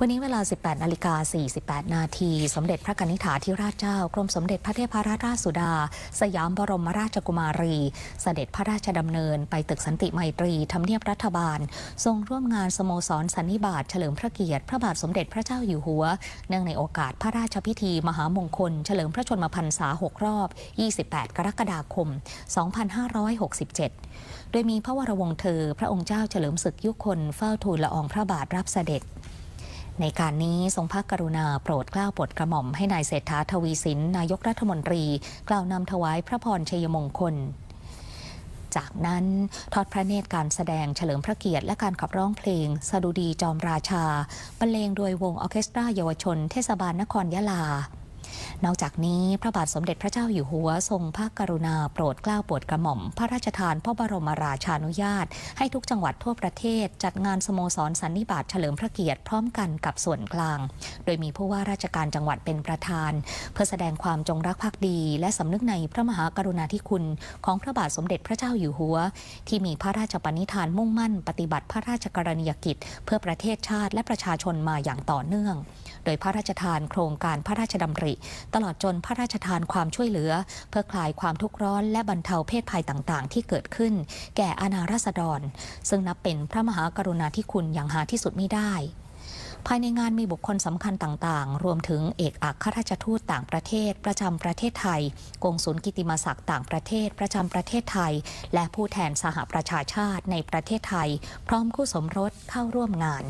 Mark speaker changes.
Speaker 1: วันนี้เวลา 18นาฬิกา48 นาที สมเด็จพระกนิษฐาธิราชเจ้ากรมสมเด็จพระเทพรัตนราชสุดา สยามบรมราชกุมารีเสด็จพระราชดำเนินไปตึกสันติไมตรีทำเนียบรัฐบาล ทรงร่วมงานสโมสรสันนิบาตเฉลิมพระเกียรติ พระบาทสมเด็จพระเจ้าอยู่หัว เนื่องในโอกาสพระราชพิธี มหามงคล เฉลิมพระชนมพรรษา 6 รอบ 28 กรกฎาคม 2567 โดยมีพระวรวงศ์เธอ พระองค์เจ้าเฉลิมศึกยุคนเฝ้าทูลละอองพระบาทรับเสด็จ ในการนี้ทรงพระกรุณาโปรดเกล้าโปรดกระหม่อมให้นายเศรษฐาทวีสินนายกรัฐมนตรี กล่าวนำถวายพระพรชัยมงคล จากนั้นทอดพระเนตรการแสดงเฉลิมพระเกียรติและการขับร้องเพลงสดุดีจอมราชาบรรเลงโดยวงออเคสตราเยาวชน เทศบาลนครยะลา นอกจากนี้พระบาทสมเด็จพระเจ้าอยู่หัวทรงพระกรุณาโปรดเกล้าโปรดกระหม่อม พระราชทานพระบรมราชานุญาต ให้ทุกจังหวัดทั่วประเทศ จัดงานสโมสรสันนิบาตเฉลิมพระเกียรติพร้อมกันกับส่วนกลาง โดยมีผู้ว่าราชการจังหวัดเป็นประธาน เพื่อแสดงความจงรักภักดี และสำนึกในพระมหากรุณาธิคุณ ของพระบาทสมเด็จพระเจ้าอยู่หัว ที่มีพระราชปณิธานมุ่งมั่น ปฏิบัติพระราชกรณียกิจ เพื่อประเทศชาติและประชาชนมาอย่างต่อเนื่อง โดยพระราชทานโครงการพระราชดำริตลอดจนพระราชทานความช่วยเหลือ เพื่อคลายความทุกข์ร้อนและบรรเทาเพศภัยต่างๆ ที่เกิดขึ้น แก่อาณาราษฎร ซึ่งนับเป็นพระมหากรุณาธิคุณอย่างหาที่สุดไม่ได้ภายในงานมีบุคคลสำคัญต่างๆ รวมถึงเอกอัครราชทูตต่างประเทศ ประจำประเทศไทย กงสุลกิติมศักดิ์ต่างประเทศ ประจำประเทศไทย และผู้แทนสหประชาชาติในประเทศไทย พร้อมคู่สมรสเข้าร่วมงาน